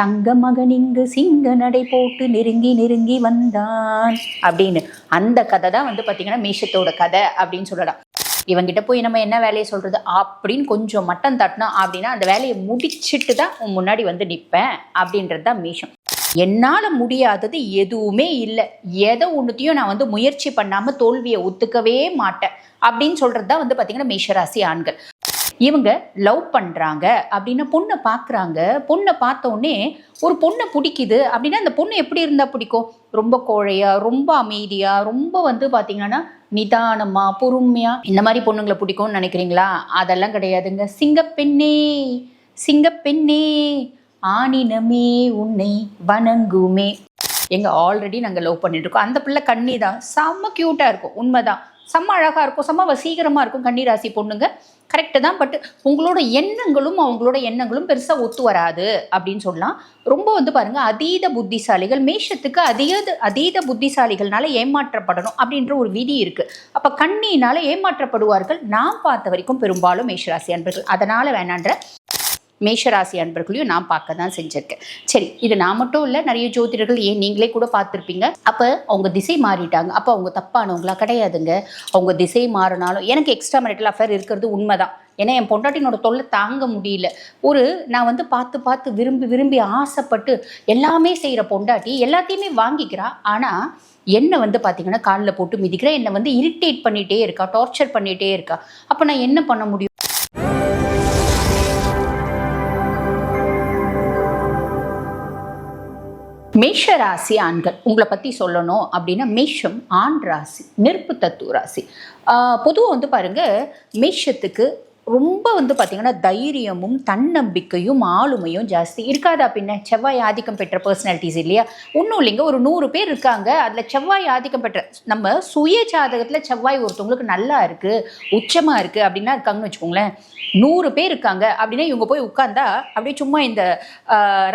தங்க மகன் இங்கு சிங்க நடை போட்டு நெருங்கி நெருங்கி வந்தான் அப்படின்னு. அந்த கதை தான் வந்து பார்த்தீங்கன்னா மீஷத்தோட கதை அப்படின்னு சொல்லலாம். இவங்கிட்ட போய் நம்ம என்ன வேலையை சொல்றது? அப்படின்னு கொஞ்சம் மட்டம் தட்டினா அப்படின்னா அந்த வேலையை முடிச்சிட்டு தான் உன் முன்னாடி வந்து நிற்பேன் அப்படின்றது தான் மீஷம். என்னால் முடியாதது எதுவுமே இல்லை. எதை ஒன்றுத்தையும் நான் வந்து முயற்சி பண்ணாமல் தோல்வியை ஒத்துக்கவே மாட்டேன் அப்படின்னு சொல்கிறது தான் வந்து பார்த்திங்கன்னா மேஷராசி ஆண்கள். இவங்க லவ் பண்ணுறாங்க அப்படின்னா பொண்ணை பார்க்குறாங்க பொண்ணை பார்த்தோன்னே ஒரு பொண்ணை பிடிக்குது அப்படின்னா அந்த பொண்ணு எப்படி இருந்தால் பிடிக்கும்? ரொம்ப கோழையாக ரொம்ப அமைதியாக ரொம்ப வந்து பார்த்தீங்கன்னா நிதானமாக பொறுமையாக இந்த மாதிரி பொண்ணுங்களை பிடிக்கும்னு நினைக்கிறீங்களா? அதெல்லாம் கிடையாதுங்க. சிங்கப்பெண்ணே சிங்கப்பெண்ணே ஆணினமே உன்னை வணங்குமே. எங்கள் ஆல்ரெடி நாங்கள் லவ் பண்ணிட்டுருக்கோம். அந்த பிள்ளை கண்ணி தான். செம்ம க்யூட்டாக இருக்கும். உண்மைதான். செம்ம அழகாக இருக்கும். செம்ம வசீகரமாக இருக்கும் கன்னிராசி பொண்ணுங்க. கரெக்டு தான் பட் உங்களோட எண்ணங்களும் அவங்களோட எண்ணங்களும் பெருசாக ஒத்து வராது அப்படின்னு சொல்லலாம். ரொம்ப வந்து பாருங்க அதீத புத்திசாலிகள் மேஷத்துக்கு அதீத அதீத புத்திசாலிகள்னால ஏமாற்றப்படணும் அப்படின்ற ஒரு விதி இருக்கு. அப்போ கண்ணினால ஏமாற்றப்படுவார்கள். நான் பார்த்த வரைக்கும் பெரும்பாலும் மேஷராசி அன்பர்கள். அதனால வேணான்ற மேஷராசி அன்பர்களையும் நான் பார்க்க தான் செஞ்சிருக்கேன். சரி இது நான் மட்டும் இல்லை நிறைய ஜோதிடர்கள் ஏன் நீங்களே கூட பார்த்துருப்பீங்க. அப்போ அவங்க திசை மாறிட்டாங்க. அப்போ அவங்க தப்பானவங்களா கிடையாதுங்க. அவங்க திசை மாறினாலும் எனக்கு எக்ஸ்ட்ரா மெரிட்டல் அஃபேர் இருக்கிறது உண்மைதான். ஏன்னா என் பொண்டாட்டினோட தொல்லை தாங்க முடியல. ஒரு நான் வந்து பார்த்து பார்த்து விரும்பி விரும்பி ஆசைப்பட்டு எல்லாமே செய்கிற பொண்டாட்டி எல்லாத்தையுமே வாங்கிக்கிறா. ஆனால் என்னை வந்து பார்த்தீங்கன்னா காலில் போட்டு மிதிக்கிறேன் என்னை வந்து இரிட்டேட் பண்ணிகிட்டே இருக்கா டார்ச்சர் பண்ணிகிட்டே இருக்கா. அப்போ நான் என்ன பண்ண முடியும்? மேஷ ராசி ஆண்கள் உங்களை பற்றி சொல்லணும் அப்படின்னா மேஷம் ஆண் ராசி நெருப்பு தத்துவ ராசி. பொதுவாக வந்து பாருங்கள் மேஷத்துக்கு ரொம்ப வந்து பார்த்தீங்கன்னா தைரியமும் தன்னம்பிக்கையும் ஆளுமையும் ஜாஸ்தி. இருக்காதா பின்ன? செவ்வாய் ஆதிக்கம் பெற்ற பர்சனாலிட்டிஸ் இல்லையா? ஒன்றும் இல்லைங்க. ஒரு நூறு பேர் இருக்காங்க. அதில் செவ்வாய் ஆதிக்கம் பெற்ற நம்ம சுய ஜாதகத்தில் செவ்வாய் ஒருத்தவங்களுக்கு நல்லா இருக்குது உச்சமாக இருக்குது அப்படின்னா இருக்காங்கன்னு வச்சுக்கோங்களேன். நூறு பேர் இருக்காங்க அப்படின்னா இவங்க போய் உட்காந்தா அப்படியே சும்மா இந்த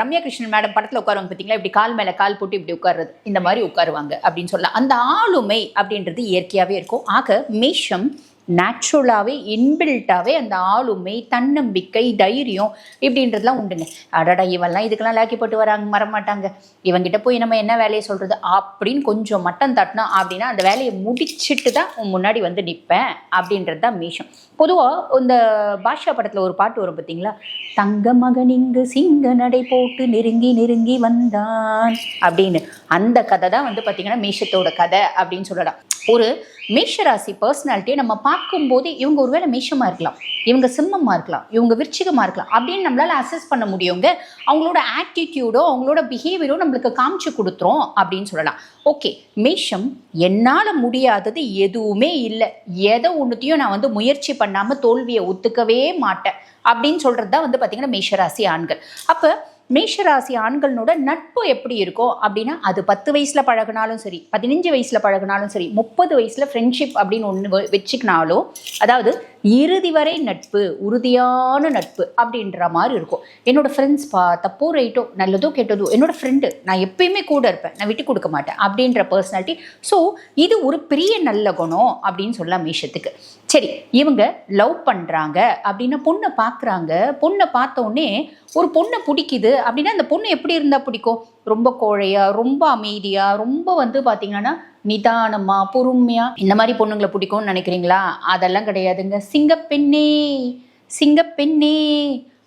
ரம்யா கிருஷ்ணன் மேடம் படத்தில் உட்காருவாங்க பார்த்தீங்களா இப்படி கால் மேலே கால் போட்டு இப்படி உட்காருறது. இந்த மாதிரி உட்காருவாங்க அப்படின்னு சொல்லலாம். அந்த ஆளுமை அப்படின்றது இயற்கையாகவே இருக்கும். ஆக மேஷம் நேச்சுரலாகவே இன்பில்ட்டாகவே அந்த ஆளுமை தன்னம்பிக்கை தைரியம் இப்படின்றதுலாம் உண்டுங்க. அடடா இவெல்லாம் இதுக்கெல்லாம் லாக்கி போட்டு வராங்க மரமாட்டாங்க. இவங்கிட்ட போய் நம்ம என்ன வேலையை சொல்கிறது அப்படின்னு கொஞ்சம் மட்டம் தட்டினோம் அப்படின்னா அந்த வேலையை முடிச்சுட்டு தான் முன்னாடி வந்து நிற்பேன் அப்படின்றது தான் மீஷம் பொதுவாக இந்த பாஷா படத்தில் ஒரு பாட்டு வரும் பார்த்தீங்களா தங்க மகன் இங்கு சிங்க நடை போட்டு நெருங்கி நெருங்கி வந்தான் அப்படின்னு. அந்த கதை தான் வந்து பார்த்தீங்கன்னா மீஷத்தோட கதை அப்படின்னு சொல்லலாம். ஒரு மேஷராசி பர்சனாலிட்டியை நம்ம பார்க்கும்போது இவங்க ஒருவேளை மேஷமாக இருக்கலாம் இவங்க சிம்மமாக இருக்கலாம் இவங்க விருச்சிகமாக இருக்கலாம் அப்படின்னு நம்மளால் அசஸ் பண்ண முடியுங்க அவங்களோட ஆட்டிடியூடோ அவங்களோட பிஹேவியரோ நம்மளுக்கு காமிச்சு கொடுத்துரும் அப்படின்னு சொல்லலாம். ஓகே மேஷம் என்னால் முடியாதது எதுவுமே இல்லை. எதை ஒன்றுத்தையும் நான் வந்து முயற்சி பண்ணாமல் தோல்வியை ஒத்துக்கவே மாட்டேன் அப்படின்னு சொல்கிறது தான் வந்து பார்த்திங்கன்னா மேஷராசி ஆண்கள். அப்போ மேஷராசி ஆண்களோட நட்பு எப்படி இருக்கோ அப்படின்னா அது பத்து வயசில் பழகுனாலும் சரி பதினஞ்சு வயசில் பழகுனாலும் சரி முப்பது வயசில் ஃப்ரெண்ட்ஷிப் அப்படின்னு ஒன்று வச்சுக்கினாலும் அதாவது இறுதி வரை நட்பு உறுதியான நட்பு அப்படின்ற மாதிரி இருக்கும். என்னோட ஃப்ரெண்ட்ஸ் பா தப்போ ரைட்டோ நல்லதோ கெட்டதோ என்னோட ஃப்ரெண்டு நான் எப்பயுமே கூட இருப்பேன். நான் விட்டு கொடுக்க மாட்டேன் அப்படின்ற பர்சனாலிட்டி ஸோ இது ஒரு பெரிய நல்ல குணம் அப்படின்னு சொல்லலாம் மேஷத்துக்கு. சரி இவங்க லவ் பண்ணுறாங்க அப்படின்னா பொண்ணை பார்க்குறாங்க பொண்ணை பார்த்த உடனே ஒரு பொண்ணை பிடிக்குது அப்படின்னா அந்த பொண்ணு எப்படி இருந்தால் பிடிக்கும்? ரொம்ப கோழையா ரொம்ப அமைதியா ரொம்ப வந்து பார்த்தீங்கன்னா நிதானமா பொறுமையா இந்த மாதிரி பொண்ணுங்களை பிடிக்கும்னு நினைக்கிறீங்களா? அதெல்லாம் கிடையாதுங்க. சிங்கப்பெண்ணே சிங்கப்பெண்ணே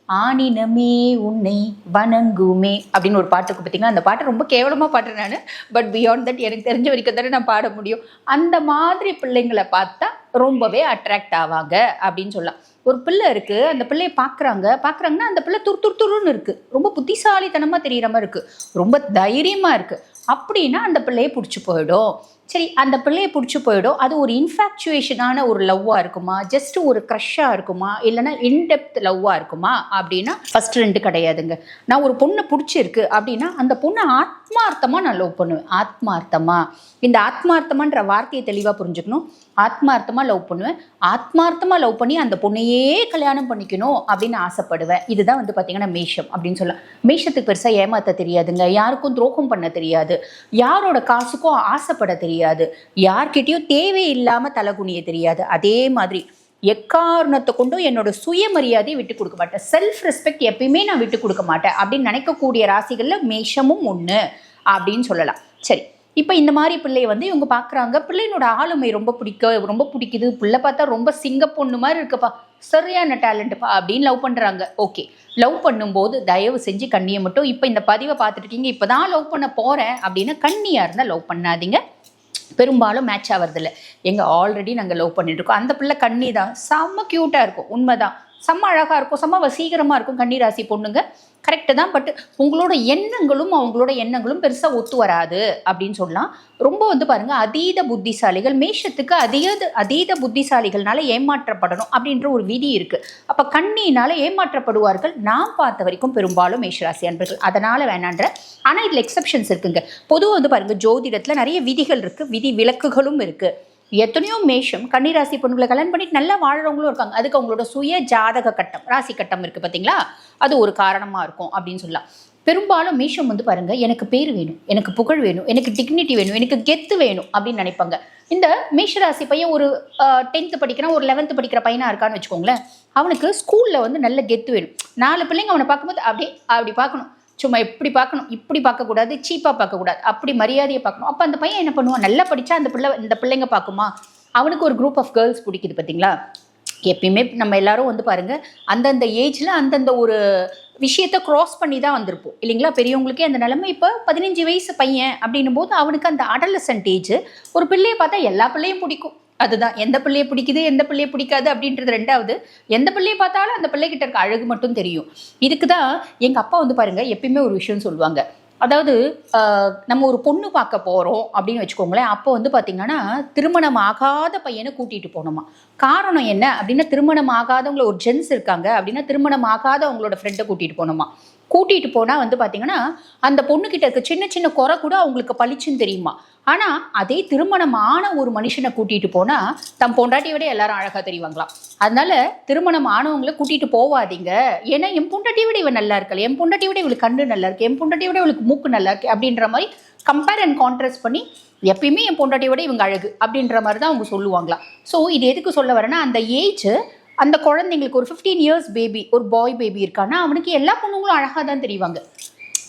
ஆணினமே உன்னை வணங்குமே அப்படின்னு ஒரு பாட்டுக்கு பார்த்தீங்கன்னா அந்த பாட்டை ரொம்ப கேவலமாக பாடுறேன் நான். பட் பியாண்ட் தட் எனக்கு தெரிஞ்ச வரைக்கும் தானே நான் பாட முடியும். அந்த மாதிரி பிள்ளைங்களை பார்த்தா ரொம்பவே அட்ராக்ட் ஆவாங்க அப்படின்னு சொல்லலாம். ஒரு பிள்ளை இருக்கு அந்த பிள்ளையை பார்க்குறாங்க பார்க்குறாங்கன்னா அந்த பிள்ளை துரு துரு துருன்னு இருக்கு. ரொம்ப புத்திசாலித்தனமாக தெரியிற மாதிரி இருக்கு. ரொம்ப தைரியமாக இருக்கு. அப்படின்னா அந்த பிள்ளையை பிடிச்சி போயிடும். சரி அந்த பிள்ளையை பிடிச்சி போயிடும். அது ஒரு இன்ஃபேக்சுவேஷனான ஒரு லவ்வாக இருக்குமா? ஜஸ்ட் ஒரு க்ரஷ்ஷாக இருக்குமா? இல்லைன்னா இன்டெப்த் லவ்வாக இருக்குமா? அப்படின்னா ஃபர்ஸ்ட் ரெண்டு கிடையாதுங்க. நான் ஒரு பொண்ணை பிடிச்சிருக்கு அப்படின்னா அந்த பொண்ணை ஆத்மார்த்தமாக நான் லவ் பண்ணுவேன். ஆத்மார்த்தமாக இந்த ஆத்மார்த்தமான்ற வார்த்தையை தெளிவாக புரிஞ்சுக்கணும். ஆத்மார்த்தமாக லவ் பண்ணுவேன். ஆத்மார்த்தமாக லவ் பண்ணி அந்த பொண்ணையே கல்யாணம் பண்ணிக்கணும் அப்படின்னு ஆசைப்படுவேன். இதுதான் வந்து பார்த்தீங்கன்னா மேஷம் அப்படின்னு சொல்லலாம். மேஷத்துக்கு பெருசாக ஏமாற்ற தெரியாதுங்க. யாருக்கும் துரோகம் பண்ண தெரியாது. யாரோட காசுக்கும் ஆசைப்பட தெரியாது. யார்கிட்டயும் தேவையில்லாமல் தலை குனிய தெரியாது. அதே மாதிரி எக்காரணத்தை கொண்டும் என்னோட சுயமரியாதையை விட்டு கொடுக்க மாட்டேன். செல்ஃப் ரெஸ்பெக்ட் எப்பயுமே நான் விட்டு கொடுக்க மாட்டேன். அப்படின்னு நினைக்கக்கூடிய ராசிகளில் மேஷமும் ஒன்று அப்படின்னு சொல்லலாம். சரி. இப்போ இந்த மாதிரி பிள்ளைய வந்து இவங்க பார்க்குறாங்க பிள்ளையினோட ஆளுமை ரொம்ப பிடிக்க ரொம்ப பிடிக்குது. பிள்ளை பார்த்தா ரொம்ப சிங்க பொண்ணு மாதிரி இருக்குப்பா. சரியான டேலண்ட்டுப்பா அப்படின்னு லவ் பண்ணுறாங்க ஓகே லவ் பண்ணும்போது தயவு செஞ்சு கண்ணியை மட்டும் இப்போ இந்த பதிவை பார்த்துட்டு இருக்கீங்க. இப்போ தான் லவ் பண்ண போகிறேன் அப்படின்னு கண்ணியாக இருந்தால் லவ் பண்ணாதீங்க. பெரும்பாலும் மேட்ச் ஆகிறதில்ல எங்கள் ஆல்ரெடி நாங்கள் லவ் பண்ணிட்டு இருக்கோம். அந்த பிள்ளை கண்ணி தான். செம்ம க்யூட்டாக இருக்கும். உண்மைதான். செம்ம அழகாக இருக்கும் செம்ம வசீகரமாக இருக்கும் கன்னிராசி பொண்ணுங்க. கரெக்டு தான் பட் உங்களோட எண்ணங்களும் அவங்களோட எண்ணங்களும் பெருசாக ஒத்து வராது அப்படின்னு சொல்லலாம். ரொம்ப வந்து பாருங்க அதீத புத்திசாலிகள் மேஷத்துக்கு அதீத அதீத புத்திசாலிகள்னால ஏமாற்றப்படணும் அப்படின்ற ஒரு விதி இருக்குது அப்போ கண்ணினால் ஏமாற்றப்படுவார்கள். நான் பார்த்த வரைக்கும் பெரும்பாலும் மேஷராசி அன்பர்கள். அதனால் வேணான்ற ஆனால் இதில் எக்ஸப்ஷன்ஸ் இருக்குங்க. பொதுவாக வந்து பாருங்க ஜோதிடத்தில் நிறைய விதிகள் இருக்குது விதி விலக்குகளும் இருக்குது எத்தனையோ மேஷம் கன்னிராசி பொண்ணுங்களை கல்யாணம் பண்ணிட்டு நல்லா வாழறவங்களும் இருக்காங்க. அதுக்கு அவங்களோட சுய ஜாதக கட்டம் ராசி கட்டம் இருக்கு பார்த்தீங்களா அது ஒரு காரணமாக இருக்கும் அப்படின்னு சொல்லலாம். பெரும்பாலும் மேஷம் வந்து பாருங்க எனக்கு பேர் வேணும் எனக்கு புகழ் வேணும் எனக்கு டிக்னிட்டி வேணும் எனக்கு கெத்து வேணும் அப்படின்னு நினைப்பாங்க. இந்த மேஷராசி பையன் ஒரு டென்த்து படிக்கிறான் ஒரு லெவன்த்து படிக்கிற பையனா இருக்கான்னு வச்சுக்கோங்களேன் அவனுக்கு ஸ்கூலில் வந்து நல்ல கெத்து வேணும். நாலு பிள்ளைங்க அவனை பார்க்கும்போது அப்படி அப்படி பார்க்கணும். சும்மா எப்படி பார்க்கணும் இப்படி பார்க்கக்கூடாது சீப்பாக பார்க்கக்கூடாது அப்படி மரியாதையை பார்க்கணும். அப்போ அந்த பையன் என்ன பண்ணுவான்? நல்லா படித்தா அந்த பிள்ளை இந்த பிள்ளைங்க பார்க்குமா? அவனுக்கு ஒரு குரூப் ஆஃப் கேர்ள்ஸ் பிடிக்குது பார்த்தீங்களா? எப்பயுமே நம்ம எல்லாரும் வந்து பாருங்க அந்தந்த ஏஜில் அந்தந்த ஒரு விஷயத்த க்ராஸ் பண்ணி தான் வந்திருப்போம். இல்லைங்களா? பெரியவங்களுக்கே அந்த நிலைமை இப்போ பதினஞ்சு வயசு பையன் அப்படின்னும் போது அவனுக்கு அந்த அடலசன்ட் ஏஜ் ஒரு பிள்ளையை பார்த்தா எல்லா பிள்ளையும் பிடிக்கும். அதுதான். எந்த பிள்ளையை பிடிக்குது எந்த பிள்ளையை பிடிக்காது அப்படின்றது ரெண்டாவது. எந்த பிள்ளையை பார்த்தாலும் அந்த பிள்ளைகிட்ட இருக்க அழகு மட்டும் தெரியும். இதுக்கு தான் எங்கள் அப்பா வந்து பாருங்க எப்பயுமே ஒரு விஷயம் சொல்லுவாங்க. அதாவது நம்ம ஒரு பொண்ணு பார்க்க போகிறோம் அப்படின்னு வச்சுக்கோங்களேன். அப்போ வந்து பார்த்திங்கன்னா திருமணம் ஆகாத பையனை கூட்டிகிட்டு போகணுமா? காரணம் என்ன அப்படின்னா திருமணம் ஆகாதவங்கள ஒரு ஜென்ஸ் இருக்காங்க அப்படின்னா திருமணம் ஆகாத அவங்களோட ஃப்ரெண்டை கூட்டிகிட்டு போகணுமா? கூட்டிகிட்டு போனால் வந்து பார்த்தீங்கன்னா அந்த பொண்ணுக்கிட்ட இருக்க சின்ன சின்ன குறை கூட அவங்களுக்கு பளிச்சுன்னு தெரியுமா? ஆனால் அதே திருமணம் ஆன ஒரு மனுஷனை கூட்டிகிட்டு போனால் தம் பொண்டாட்டியை விட எல்லாரும் அழகாக தெரிவாங்களாம். அதனால திருமணம் ஆனவங்களை கூட்டிகிட்டு போவாதீங்க. ஏன்னா என் பொண்டாட்டியை விட இவன் நல்லா இருக்கல என் பொண்டாட்டியை விட இவளுக்கு கண்ணு நல்லா இருக்கு. என் பொண்டாட்டியை விட இவளுக்கு மூக்கு நல்லா இருக்கு அப்படின்ற மாதிரி கம்பேர் அண்ட் கான்ட்ராஸ்ட் பண்ணி எப்பயுமே என் பொண்டாட்டியை விட இவங்க அழகு அப்படின்ற மாதிரி தான் அவங்க சொல்லுவாங்களாம். ஸோ இது எதுக்கு சொல்ல வரேன்னா அந்த ஏஜ் அந்த குழந்தைங்களுக்கு ஒரு ஃபிஃப்டீன் இயர்ஸ் பேபி ஒரு பாய் பேபி இருக்கான்னா அவனுக்கு எல்லா பொண்ணுங்களும் அழகாக தான் தெரிவாங்க.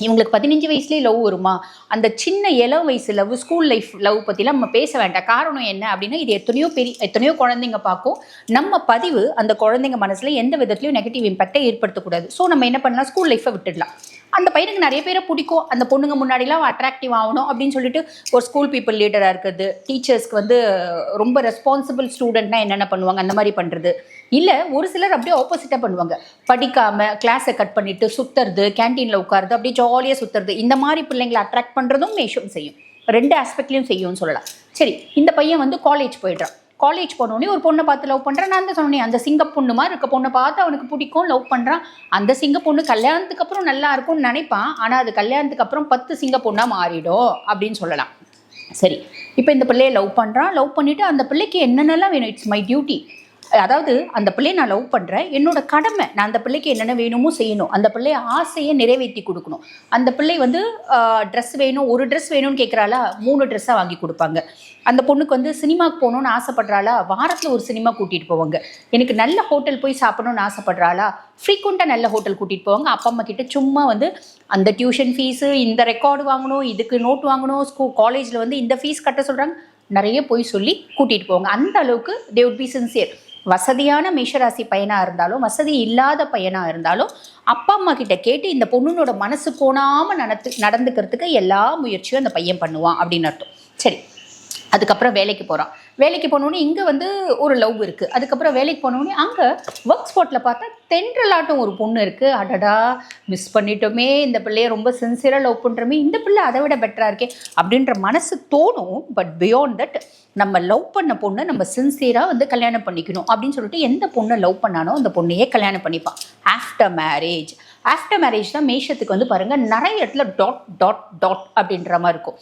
இவங்களுக்கு பதினஞ்சு வயசுலேயே லவ் வருமா? அந்த சின்ன இளம் வயசு லவ் ஸ்கூல் லைஃப் லவ் பற்றிலாம் நம்ம பேச வேண்டாம். காரணம் என்ன அப்படின்னா இது எத்தனையோ பெரிய எத்தனையோ குழந்தைங்க பார்க்கும். நம்ம பதிவு அந்த குழந்தைங்க மனசில் எந்த விதத்துலையும் நெகட்டிவ் இம்பாக்டை ஏற்படுத்தக்கூடாது. ஸோ நம்ம என்ன பண்ணலாம்? ஸ்கூல் லைஃப்பை விட்டுடலாம். அந்த பையனுக்கு நிறைய பேரை பிடிக்கும். அந்த பொண்ணுங்க முன்னாடிலாம் அட்ராக்டிவ் ஆகணும் அப்படின்னு சொல்லிட்டு ஒரு ஸ்கூல் பீப்புள் லீடராக இருக்குது டீச்சர்ஸ்க்கு வந்து ரொம்ப ரெஸ்பான்சிபிள் ஸ்டூடெண்ட்னா என்னென்ன பண்ணுவாங்க? அந்த மாதிரி பண்ணுறது இல்லை ஒரு சிலர் அப்படியே ஆப்போசிட்டாக பண்ணுவாங்க. படிக்காமல் கிளாஸை கட் பண்ணிவிட்டு சுற்றுறது கேன்டீனில் உட்காருது அப்படியே ஜாலியாக சுற்றுறது இந்த மாதிரி பிள்ளைங்களை அட்ராக்ட் பண்ணுறதும் மேஷும் செய்யும். ரெண்டு ஆஸ்பெக்ட்லையும் செய்யும்னு சொல்லலாம். சரி இந்த பையன் வந்து காலேஜ் போயிடுறான். காலேஜ் போனோடனே ஒரு பொண்ணை பார்த்து லவ் பண்ணுறேன் நான் தான் சொன்னேன் அந்த சிங்க பொண்ணு மாதிரி இருக்க பொண்ணை பார்த்து அவனுக்கு பிடிக்கும் லவ் பண்ணுறான் அந்த சிங்க பொண்ணு கல்யாணத்துக்கு அப்புறம் நல்லா இருக்கும்னு நினைப்பான். ஆனால் அது கல்யாணத்துக்கு அப்புறம் பத்து சிங்க பொண்ணாக மாறிடும் அப்படின்னு சொல்லலாம். சரி இப்போ இந்த பிள்ளையை லவ் பண்ணுறான் லவ் பண்ணிவிட்டு அந்த பிள்ளைக்கு என்னென்னலாம் வேணும்? இட்ஸ் மை டியூட்டி அதாவது அந்த பிள்ளையை நான் லவ் பண்ணுறேன் என்னோட கடமை நான் அந்த பிள்ளைக்கு என்னென்ன வேணுமோ செய்யணும். அந்த பிள்ளைய ஆசையை நிறைவேற்றி கொடுக்கணும். அந்த பிள்ளை வந்து ட்ரெஸ் வேணும். ஒரு ட்ரெஸ் வேணும்னு கேட்குறாளா மூணு ட்ரெஸ்ஸாக வாங்கி கொடுப்பாங்க. அந்த பொண்ணுக்கு வந்து சினிமாக்கு போகணும்னு ஆசைப்படுறாளா? வாரத்தில் ஒரு சினிமா கூட்டிகிட்டு போவாங்க. எனக்கு நல்ல ஹோட்டல் போய் சாப்பிடணும்னு ஆசைப்படுறாளா? ஃப்ரீக்வெண்ட்டாக நல்ல ஹோட்டல் கூட்டிகிட்டு போவாங்க. அப்பா அம்மா கிட்ட சும்மா வந்து அந்த டியூஷன் ஃபீஸு இந்த ரெக்கார்டு வாங்கணும் இதுக்கு நோட் வாங்கணும் ஸ்கூல் காலேஜில் வந்து இந்த ஃபீஸ் கட்ட சொல்கிறாங்க நிறைய போய் சொல்லி கூட்டிகிட்டு போவாங்க. அந்த அளவுக்கு தே உட் பி சின்சியர் வசதியான மேஷராசி பையனாக இருந்தாலும் வசதி இல்லாத பையனாக இருந்தாலும் அப்பா அம்மா கிட்ட கேட்டு இந்த பொண்ணுனோட மனசு கோணாமல் நடத்து நடந்துக்கிறதுக்கு எல்லா முயற்சியும் அந்த பையன் பண்ணுவான் அப்படின்னு அர்த்தம். சரி. அதுக்கப்புறம் வேலைக்கு போகிறான் வேலைக்கு போனோடனே இங்கே வந்து ஒரு லவ் இருக்குது அதுக்கப்புறம் வேலைக்கு போனோடனே அங்கே ஒர்க் ஸ்பாட்டில் பார்த்தா தென்றலாட்டம் ஒரு பொண்ணு இருக்குது அடடா மிஸ் பண்ணிட்டோமே. இந்த பிள்ளைய ரொம்ப சின்சியராக லவ் பண்ணுறோமே இந்த பிள்ளை அதை விட பெட்டராக இருக்கே அப்படின்ற மனசு தோணும். பட் பியாண்ட் தட் நம்ம லவ் பண்ண பொண்ணை நம்ம சின்சியராக வந்து கல்யாணம் பண்ணிக்கணும் அப்படின்னு சொல்லிட்டு எந்த பொண்ணை லவ் பண்ணானோ அந்த பொண்ணையே கல்யாணம் பண்ணிப்பான். ஆஃப்டர் மேரேஜ் ஆஃப்டர் மேரேஜ் தான் மேஷத்துக்கு வந்து பாருங்கள் நிறைய இடத்துல டாட் டாட் டாட் அப்படின்ற மாதிரி இருக்கும்.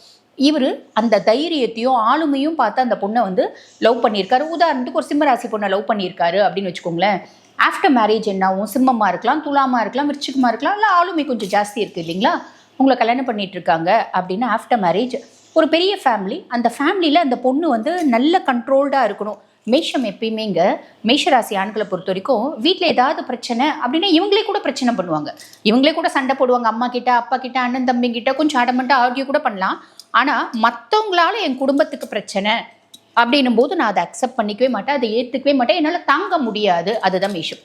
இவர் அந்த தைரியத்தையும் ஆளுமையும் பார்த்து அந்த பொண்ணை வந்து லவ் பண்ணியிருக்காரு. உதாரணத்துக்கு ஒரு சிம்மராசி பொண்ணை லவ் பண்ணியிருக்காரு அப்படின்னு வச்சுக்கோங்களேன். ஆஃப்டர் மேரேஜ் என்னாகும் சிம்மமாக இருக்கலாம் துலாமாக இருக்கலாம் விருச்சிகமாக இருக்கலாம் இல்லை ஆளுமை கொஞ்சம் ஜாஸ்தி இருக்குது இல்லைங்களா? உங்களை கல்யாணம் பண்ணிகிட்ருக்காங்க இருக்காங்க அப்படின்னா ஆஃப்டர் மேரேஜ் ஒரு பெரிய ஃபேமிலி அந்த ஃபேமிலியில் அந்த பொண்ணு வந்து நல்ல கண்ட்ரோல்டாக இருக்கணும். மேஷம் எப்பயுமே இங்கே மேஷராசி ஆண்களை பொறுத்த வரைக்கும் வீட்டில் ஏதாவது பிரச்சனை அப்படின்னா இவங்களே கூட பிரச்சனை பண்ணுவாங்க. இவங்களே கூட சண்டை போடுவாங்க. அம்மா கிட்ட அப்பா கிட்ட அண்ணன் தம்பி கிட்ட கொஞ்சம் அடமெண்ட்டாக ஆர்கியூ கூட பண்ணலாம். ஆனால் மற்றவங்களால என் குடும்பத்துக்கு பிரச்சனை அப்படின்னும் போது நான் அதை அக்செப்ட் பண்ணிக்கவே மாட்டேன் அதை ஏற்றுக்கவே மாட்டேன். என்னால் தாங்க முடியாது. அதுதான் மேஷம்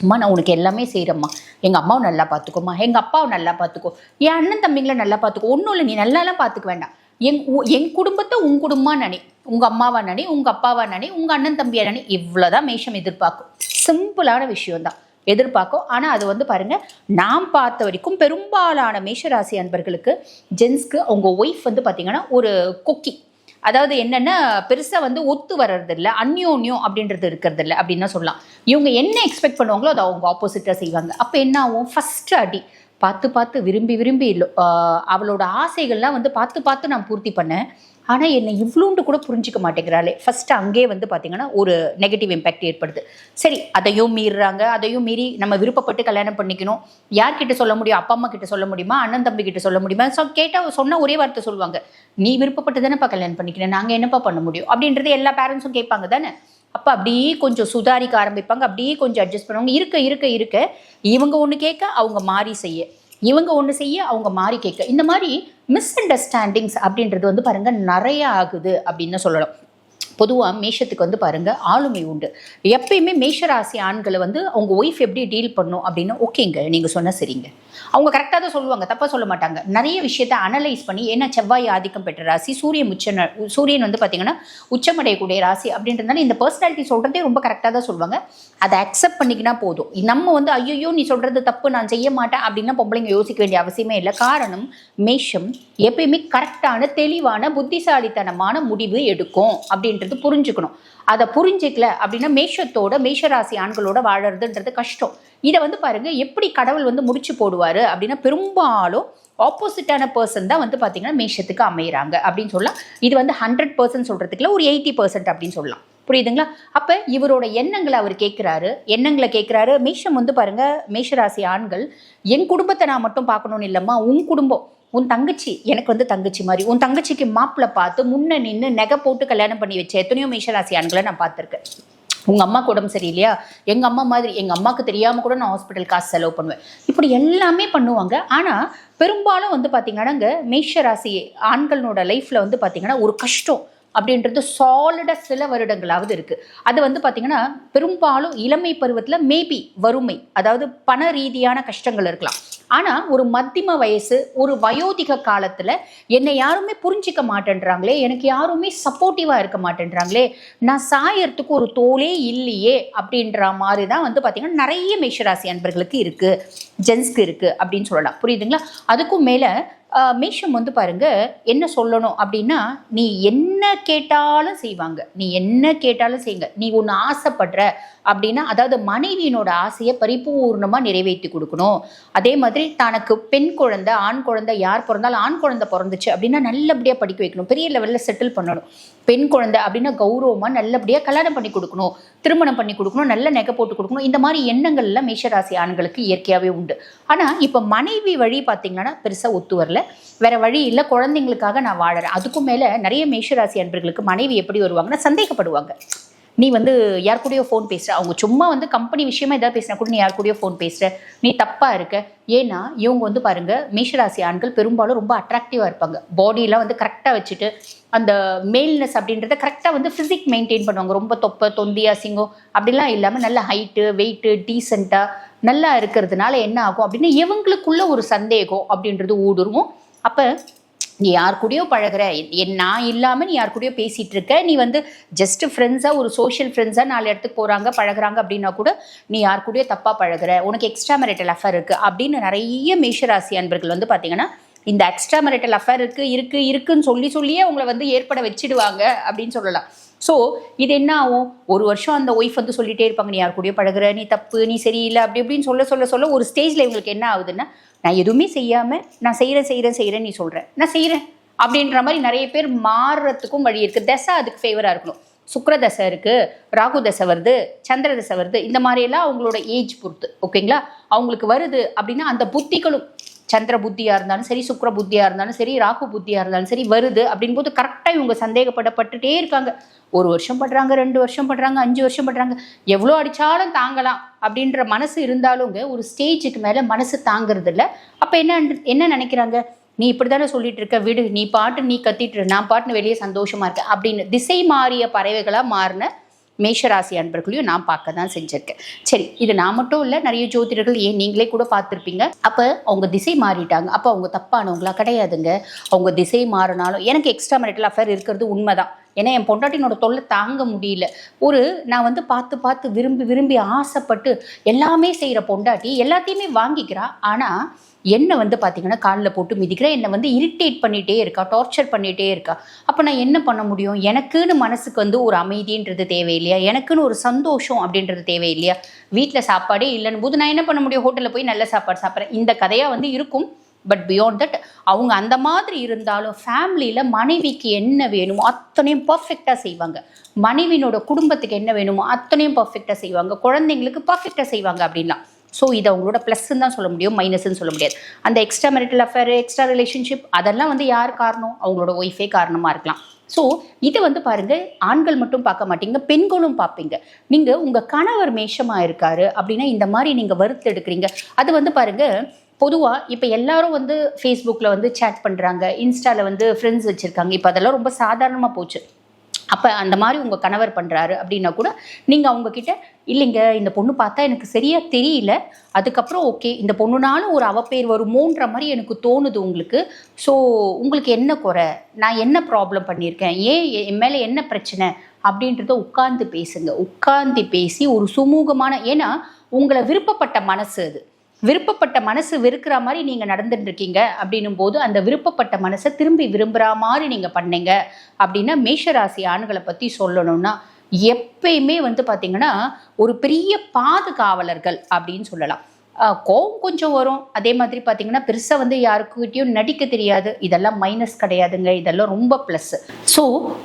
அம்மா நான் உனக்கு எல்லாமே செய்கிறேம்மா எங்கள் அம்மாவை நல்லா பார்த்துக்கோம்மா எங்கள் அப்பாவை நல்லா பார்த்துக்கோ என் அண்ணன் தம்பிங்களை நல்லா பார்த்துக்கோ ஒன்றும் இல்லை நீ நல்லாலாம் பார்த்துக்க வேண்டாம். எங் உ- என் குடும்பத்தை உன் குடும்பமாக நனி. உங்கள் அம்மாவா நனி உங்கள் அப்பாவா நனி உங்கள் அண்ணன் தம்பியா நனி. இவ்வளோதான் மேஷம் எதிர்பார்க்கும். சிம்பிளான விஷயம்தான். எதிர்பார்க்கும். ஆனால் அது வந்து பாருங்க நாம் பார்த்த வரைக்கும் பெரும்பாலான மேஷராசி அன்பர்களுக்கு ஜென்ஸ்க்கு அவங்க ஒய்ஃப் வந்து பார்த்தீங்கன்னா ஒரு கொக்கி. அதாவது என்னென்னா பெருசாக வந்து ஒத்து வர்றது இல்லை அந்யோன்யம் அப்படின்றது இருக்கிறது இல்லை அப்படின்னு தான் சொல்லலாம். இவங்க என்ன எக்ஸ்பெக்ட் பண்ணுவாங்களோ அதை அவங்க ஆப்போசிட்டாக செய்வாங்க. அப்போ என்ன ஆகும்? ஃபஸ்ட்டு அடி. பார்த்து பார்த்து விரும்பி விரும்பி இல்லை அவளோட ஆசைகள்லாம் வந்து பார்த்து பார்த்து நான் பூர்த்தி பண்ணேன். ஆனால் என்னை இவ்வளோண்டு கூட புரிஞ்சிக்க மாட்டேங்கிறாளே. ஃபஸ்ட்டு அங்கே வந்து பார்த்தீங்கன்னா ஒரு நெகட்டிவ் இம்பேக்ட் ஏற்படுது. சரி அதையும் மீறுறாங்க. அதையும் மீறி நம்ம விருப்பப்பட்டு கல்யாணம் பண்ணிக்கணும். யார்கிட்ட சொல்ல முடியும்? அப்பா அம்மா கிட்ட சொல்ல முடியுமா? அண்ணன் தம்பி கிட்ட சொல்ல முடியுமா? ஸோ கேட்டால் சொன்ன ஒரே வார்த்தை சொல்லுவாங்க. நீ விருப்பப்பட்டு தானேப்பா கல்யாணம் பண்ணிக்கணும் நாங்கள் என்னப்பா பண்ண முடியும்? அப்படின்றது எல்லா பேரண்ட்ஸும் கேட்பாங்க தானே. அப்போ அப்படியே கொஞ்சம் சுதாரிக்க ஆரம்பிப்பாங்க. அப்படியே கொஞ்சம் அட்ஜஸ்ட் பண்ணுவாங்க. இருக்க இருக்க இருக்க இவங்க ஒன்று கேட்க அவங்க மாறி செய்ய. இவங்க ஒன்று செய்ய அவங்க மாறி கேட்க. இந்த மாதிரி மிஸ் அண்டர்ஸ்டாண்டிங்ஸ் அப்படின்றது வந்து பாருங்க நிறைய ஆகுது அப்படின்னு தான் சொல்லலாம். பொதுவாக மேஷத்துக்கு வந்து பாருங்கள் ஆளுமை உண்டு. எப்பயுமே மேஷராசி ஆண்களை வந்து அவங்க ஒய்ஃப் எப்படி டீல் பண்ணும்? அப்படின்னு ஓகேங்க நீங்கள் சொன்ன சரிங்க. அவங்க கரெக்டாக தான் சொல்லுவாங்க தப்பாக சொல்ல மாட்டாங்க. நிறைய விஷயத்தை அனலைஸ் பண்ணி ஏன்னா செவ்வாய் ஆதிக்கம் பெற்ற ராசி சூரியன் உச்ச ந- சூரியன் வந்து பார்த்தீங்கன்னா உச்சமடையக்கூடிய ராசி அப்படின்றதுனால இந்த பர்சனாலிட்டி சொல்கிறதே ரொம்ப கரெக்டாக தான் சொல்லுவாங்க. அதை அக்செப்ட் பண்ணிக்கினா போதும். நம்ம வந்து ஐயோ நீ சொல்கிறது தப்பு நான் செய்ய மாட்டேன் அப்படின்னா பொம்பளைங்க யோசிக்க வேண்டிய அவசியமே இல்லை. காரணம் மேஷம் எப்பயுமே கரெக்டான தெளிவான புத்திசாலித்தனமான முடிவு எடுக்கும் அப்படின்றது புரிஞ்சுக்கணும். அதை புரிஞ்சுக்கல அப்படின்னா மேஷத்தோட மேஷராசி ஆண்களோட வாழறதுன்றது கஷ்டம். இதை வந்து பாருங்க எப்படி கடவுள் வந்து முடிச்சு போடுவாரு அப்படின்னா பெரும்பாலும் ஆப்போசிட்டான பர்சன் தான் வந்து பார்த்தீங்கன்னா மேஷத்துக்கு அமையிறாங்க அப்படின்னு சொல்லலாம். இது வந்து ஹண்ட்ரட் பர்சன்ட் சொல்றதுக்குல ஒரு எயிட்டி பர்சன்ட் அப்படின்னு சொல்லலாம். புரியுதுங்களா? அப்போ இவரோட எண்ணங்களை அவர் கேட்குறாரு எண்ணங்களை கேட்குறாரு மேஷம் வந்து பாருங்க மேஷராசி ஆண்கள் என் குடும்பத்தை நான் மட்டும் பார்க்கணும்னு இல்லைம்மா உன் குடும்பம். உன் தங்கச்சி எனக்கு வந்து தங்கச்சி மாதிரி. உன் தங்கச்சிக்கு மாப்பிள்ளை பார்த்து முன்ன நின்று நகை போட்டு கல்யாணம் பண்ணி வச்ச எத்தனையோ மேஷராசி ஆண்களை நான் பார்த்துருக்கேன். உங்கள் அம்மாவுக்கு உடம்பு சரியில்லையா? எங்கள் அம்மா மாதிரி எங்கள் அம்மாவுக்கு தெரியாமல் கூட நான் ஹாஸ்பிட்டல் காசு செலவு பண்ணுவேன். இப்படி எல்லாமே பண்ணுவாங்க. ஆனால் பெரும்பாலும் வந்து பார்த்தீங்கன்னா அங்கே மேஷ ராசி ஆண்களோட லைஃப்பில் வந்து பார்த்தீங்கன்னா ஒரு கஷ்டம் அப்படின்றது சாலிடாக சில வருடங்களாவது இருக்குது அது வந்து பார்த்தீங்கன்னா பெரும்பாலும் இளமை பருவத்தில் மேபி வறுமை அதாவது பண ரீதியான கஷ்டங்கள் இருக்கலாம். ஆனால் ஒரு மத்திம வயசு ஒரு வயோதிக காலத்தில் என்னை யாருமே புரிஞ்சிக்க மாட்டேன்றாங்களே எனக்கு யாருமே சப்போர்ட்டிவாக இருக்க மாட்டேன்றாங்களே நான் சாயறதுக்கு ஒரு தோலே இல்லையே அப்படின்ற மாதிரி தான் வந்து பார்த்திங்கன்னா நிறைய மேஷராசி அன்பர்களுக்கு இருக்குது ஜென்ஸ்க்கு இருக்குது அப்படின்னு சொல்லலாம். புரியுதுங்களா? அதுக்கும் மேலே மேஷம் வந்து பாருங்க என்ன சொல்லணும் அப்படின்னா நீ என்ன கேட்டாலும் செய்வாங்க. நீ என்ன கேட்டாலும் செய்யுங்க. நீ ஒன்று ஆசைப்படுற அப்படின்னா அதாவது மனைவியினோட ஆசையை பரிபூர்ணமாக நிறைவேற்றி கொடுக்கணும். அதே மாதிரி தனக்கு பெண் குழந்தை ஆண் குழந்தை யார் பிறந்தாலும் ஆண் குழந்தை பிறந்துச்சு அப்படின்னா நல்லபடியாக படிக்க வைக்கணும். பெரிய லெவலில் செட்டில் பண்ணணும். பெண் குழந்தை அப்படின்னா கௌரவமாக நல்லபடியாக கல்யாணம் பண்ணி கொடுக்கணும். திருமணம் பண்ணி கொடுக்கணும். நல்ல நகை போட்டு கொடுக்கணும். இந்த மாதிரி எண்ணங்கள்லாம் மேஷராசி ஆண்களுக்கு இயற்கையாகவே உண்டு. ஆனால் இப்போ மனைவி வழி பார்த்தீங்கன்னா பெருசாக ஒத்து வரல. வேற வழி இல்லை குழந்தைங்களுக்காக நான் வாழறேன். அதுக்கும் மேலே நிறைய மேஷராசி அன்பர்களுக்கு மனைவி எப்படி வருவாங்கன்னா சந்தேகப்படுவாங்க. நீ வந்து யார் கூடயோ ஃபோன் பேசுற. அவங்க சும்மா வந்து கம்பெனி விஷயமா ஏதாவது பேசினா கூட நீ யார் கூடயோ ஃபோன் பேசுற. நீ தப்பா இருக்க. ஏன்னா இவங்க வந்து பாருங்க மேஷராசி ஆண்கள் பெரும்பாலும் ரொம்ப அட்ராக்டிவா இருப்பாங்க. பாடியெல்லாம் வந்து கரெக்டாக வச்சுட்டு அந்த மேல்னஸ் அப்படின்றத கரெக்டாக வந்து ஃபிசிக் மெயின்டைன் பண்ணுவாங்க. ரொம்ப தொப்பை தொந்தி அசிங்கம் அப்படிலாம் இல்லாமல் நல்ல ஹைட்டு வெயிட்டு டீசெண்டாக நல்லா இருக்கிறதுனால என்ன ஆகும் அப்படின்னு இவங்களுக்குள்ள ஒரு சந்தேகம் அப்படின்றது ஊடுருவும். அப்போ நீ யார் கூடயோ பழகுற என் நான் இல்லாமல் நீ யார் கூடயோ பேசிகிட்டு இருக்க நீ வந்து ஜஸ்ட் ஃப்ரெண்ட்ஸாக ஒரு சோஷியல் ஃப்ரெண்ட்ஸாக நாலு இடத்துக்கு போகிறாங்க பழகுறாங்க அப்படின்னா கூட நீ யார் கூடயோ தப்பாக பழகுற உனக்கு எக்ஸ்ட்ரா மேரிட்டல் அஃபேர் இருக்குது அப்படின்னு நிறைய மேஷராசி அன்பர்கள் வந்து பார்த்தீங்கன்னா இந்த எக்ஸ்ட்ரா மேரிட்டல் அஃபேர் இருக்குது இருக்குது இருக்குன்னு சொல்லி சொல்லியே அவங்கள வந்து ஏற்பட வச்சிடுவாங்க அப்படின்னு சொல்லலாம். ஸோ இது என்ன ஆகும்? ஒரு வருஷம் அந்த ஒய்ஃப் வந்து சொல்லிட்டே இருப்பாங்க நீ யார் கூடயோ பழகுற நீ தப்பு நீ சரியில்லை அப்படி இப்படின்னு சொல்ல சொல்ல சொல்ல ஒரு ஸ்டேஜில் இவங்களுக்கு என்ன ஆகுதுன்னா நான் எதுவுமே செய்யாமல் நான் செய்கிறேன் செய்கிறேன் செய்கிறேன் நீ சொல்கிறேன் நான் செய்கிறேன் அப்படின்ற மாதிரி நிறைய பேர் மாறுறதுக்கும் வழி இருக்குது தசை அதுக்கு ஃபேவராக இருக்கணும். சுக்கர தசை இருக்குது ராகு தசை வருது சந்திர தசை வருது. இந்த மாதிரியெல்லாம் அவங்களோட ஏஜ் பொறுத்து ஓகேங்களா அவங்களுக்கு வருது அப்படின்னா அந்த புத்திகளும் சந்திர புத்தியா இருந்தாலும் சரி சுக்கர புத்தியா இருந்தாலும் சரி ராகு புத்தியா இருந்தாலும் சரி வருது அப்படின் போது கரெக்டாக இவங்க சந்தேகப்படப்பட்டுட்டே இருக்காங்க. ஒரு வருஷம் படுறாங்க ரெண்டு வருஷம் படுறாங்க அஞ்சு வருஷம் படுறாங்க. எவ்வளோ அடித்தாலும் தாங்கலாம் அப்படின்ற மனசு இருந்தாலுங்க ஒரு ஸ்டேஜுக்கு மேலே மனசு தாங்கிறது இல்லை அப்போ என்ன என்ன நினைக்கிறாங்க? நீ இப்படி தானே சொல்லிட்டு இருக்க விடு நீ பாட்டு நீ கத்திட்டு நான் பாட்டுன்னு வெளியே சந்தோஷமா இருக்கேன் அப்படின்னு திசை மாறிய பறவைகளாக மாறின மேஷராசி அன்பர்களையும் நான் பார்க்க தான் செஞ்சிருக்கேன். சரி இது நான் மட்டும் இல்லை நிறைய ஜோதிடர்கள் ஏன் நீங்களே கூட பார்த்துருப்பீங்க. அப்போ அவங்க திசை மாறிட்டாங்க. அப்போ அவங்க தப்பானவங்களா கிடையாதுங்க. அவங்க திசை மாறினாலும் எனக்கு எக்ஸ்ட்ரா மெரிட்டல் அஃபேர் இருக்கிறது உண்மைதான். ஏன்னா என் பொண்டாட்டினோட தொல்லை தாங்க முடியல. ஒரு நான் வந்து பார்த்து பார்த்து விரும்பி விரும்பி ஆசைப்பட்டு எல்லாமே செய்கிற பொண்டாட்டி எல்லாத்தையுமே வாங்கிக்கிறா. ஆனால் என்னை வந்து பார்த்தீங்கன்னா காலில் போட்டு மிதிக்கிறேன் என்னை வந்து இரிட்டேட் பண்ணிகிட்டே இருக்கா டார்ச்சர் பண்ணிகிட்டே இருக்கா. அப்போ நான் என்ன பண்ண முடியும்? எனக்குன்னு மனசுக்கு வந்து ஒரு அமைதின்றது தேவையில்லையா? எனக்குன்னு ஒரு சந்தோஷம் அப்படின்றது தேவையில்லையா? வீட்டில் சாப்பாடே இல்லைன்னு போது நான் என்ன பண்ண முடியும்? ஹோட்டலில் போய் நல்ல சாப்பாடு சாப்பிட்றேன். இந்த கதையாக வந்து இருக்கும். பட் பியாண்ட் தட் அவங்க அந்த மாதிரி இருந்தாலும் ஃபேமிலியில் மனைவிக்கு என்ன வேணுமோ அத்தனையும் பர்ஃபெக்டாக செய்வாங்க. மனைவினோட குடும்பத்துக்கு என்ன வேணுமோ அத்தனையும் பர்ஃபெக்டாக செய்வாங்க. குழந்தைங்களுக்கு பர்ஃபெக்டாக செய்வாங்க அப்படின்லாம். ஸோ இது அவங்களோட ப்ளஸ்ன்னு தான் சொல்ல முடியும் மைனஸ்ன்னு சொல்ல முடியாது. அந்த extra marital affair extra relationship அதெல்லாம் வந்து யார் காரணம்? அவங்களோட ஒய்ஃபே காரணமாக இருக்கலாம். ஸோ இதை வந்து பாருங்கள் ஆண்கள் மட்டும் பார்க்க மாட்டீங்க பெண்களும் பார்ப்பீங்க. நீங்கள் உங்கள் கணவர் மேஷமாக இருக்காரு அப்படின்னா இந்த மாதிரி நீங்கள் வறுத்து எடுக்கிறீங்க. அது வந்து பாருங்கள் பொதுவாக இப்போ எல்லாரும் வந்து ஃபேஸ்புக்கில் வந்து சேட் பண்ணுறாங்க இன்ஸ்டாவில் வந்து ஃப்ரெண்ட்ஸ் வச்சுருக்காங்க. இப்போ அதெல்லாம் ரொம்ப சாதாரணமாக போச்சு. அப்போ அந்த மாதிரி உங்கள் கணவர் பண்ணுறாரு அப்படின்னா கூட நீங்கள் அவங்கக்கிட்ட இல்லைங்க இந்த பொண்ணு பார்த்தா எனக்கு சரியாக தெரியல. அதுக்கப்புறம் ஓகே இந்த பொண்ணுனால ஒரு அவப்பேர் வருமோன்ற மாதிரி எனக்கு தோணுது உங்களுக்கு. ஸோ உங்களுக்கு என்ன குறை? நான் என்ன ப்ராப்ளம் பண்ணியிருக்கேன்? ஏன் என் மேலே என்ன பிரச்சனை? அப்படின்றத உட்கார்ந்து பேசுங்க. உட்கார்ந்து பேசி ஒரு சுமூகமான ஏன்னா உங்களை விருப்பப்பட்ட மனசு அது. விருப்பப்பட்ட மனசு வெறுக்கிற மாதிரி நீங்க நடந்துட்டு இருக்கீங்க அப்படின்னும் போது அந்த விருப்பப்பட்ட மனசை திரும்பி விரும்புகிற மாதிரி நீங்க பண்ணீங்க அப்படின்னா மேஷராசி ஆண்களை பத்தி சொல்லணும்னா எப்பயுமே வந்து பார்த்திங்கன்னா ஒரு பெரிய பாதுகாவலர்கள் அப்படின்னு சொல்லலாம். கோவம் கொஞ்சம் வரும். அதே மாதிரி பார்த்தீங்கன்னா பெருசாக வந்து யாருக்கிட்டையும் நடிக்க தெரியாது. இதெல்லாம் மைனஸ் கிடையாதுங்க. இதெல்லாம் ரொம்ப ப்ளஸ் ஸோ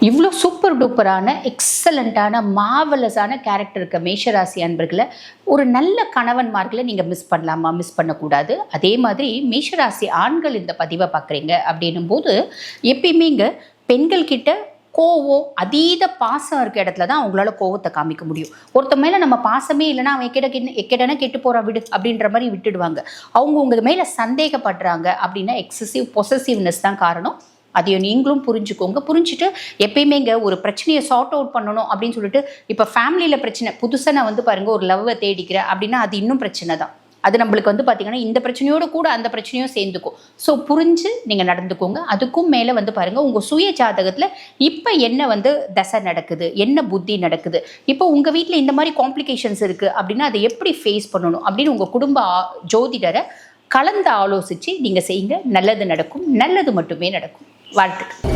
இவ்வளோ சூப்பர் டூப்பரான எக்ஸலண்ட்டான மாவலஸான கேரக்டர் இருக்க மேஷராசி அன்பர்களை ஒரு நல்ல கணவன்மார்களை நீங்கள் மிஸ் பண்ணலாமா? மிஸ் பண்ணக்கூடாது. அதே மாதிரி மேஷராசி ஆண்கள் இந்த பதிவை பார்க்குறீங்க அப்படின்னும் போது எப்பயுமே இங்கே பெண்கள் கிட்ட கோவம் அதீத பாசம் இருக்க இடத்துல தான் அவங்களால கோவத்தை காமிக்க முடியும். ஒருத்த மேல நம்ம பாசமே இல்லைன்னா அவன் எக்கட எக்கடனா கெட்டு போறா விடு அப்படின்ற மாதிரி விட்டுடுவாங்க. அவங்க உங்க மேல சந்தேகப்படுறாங்க அப்படின்னா எக்ஸசிவ் பொசசிவ்னஸ் தான் காரணம். அதையும் நீங்களும் புரிஞ்சுக்கோங்க. புரிஞ்சுட்டு எப்பயுமே இங்கே ஒரு பிரச்சனையை சார்ட் அவுட் பண்ணணும் அப்படின்னு சொல்லிட்டு இப்போ ஃபேமிலியில் பிரச்சனை. புதுசாக நான் வந்து பாருங்க ஒரு லவ்வை தேடிக்கிறேன் அப்படின்னா அது இன்னும் பிரச்சனை தான். அது நம்மளுக்கு வந்து பார்த்தீங்கன்னா இந்த பிரச்சனையோட கூட அந்த பிரச்சனையும் சேர்ந்துக்கும். ஸோ புரிஞ்சு நீங்கள் நடந்துக்கோங்க. அதுக்கும் மேலே வந்து பாருங்கள் உங்கள் சுய ஜாதகத்தில் இப்போ என்ன வந்து தசை நடக்குது என்ன புத்தி நடக்குது? இப்போ உங்கள் வீட்டில் இந்த மாதிரி காம்ப்ளிகேஷன்ஸ் இருக்குது அப்படின்னா அதை எப்படி ஃபேஸ் பண்ணணும் அப்படின்னு உங்கள் குடும்ப ஆ- ஜோதிடரை கலந்து ஆலோசித்து நீங்கள் செய்யுங்க. நல்லது நடக்கும் நல்லது மட்டுமே நடக்கும். வாழ்த்துக்கள்.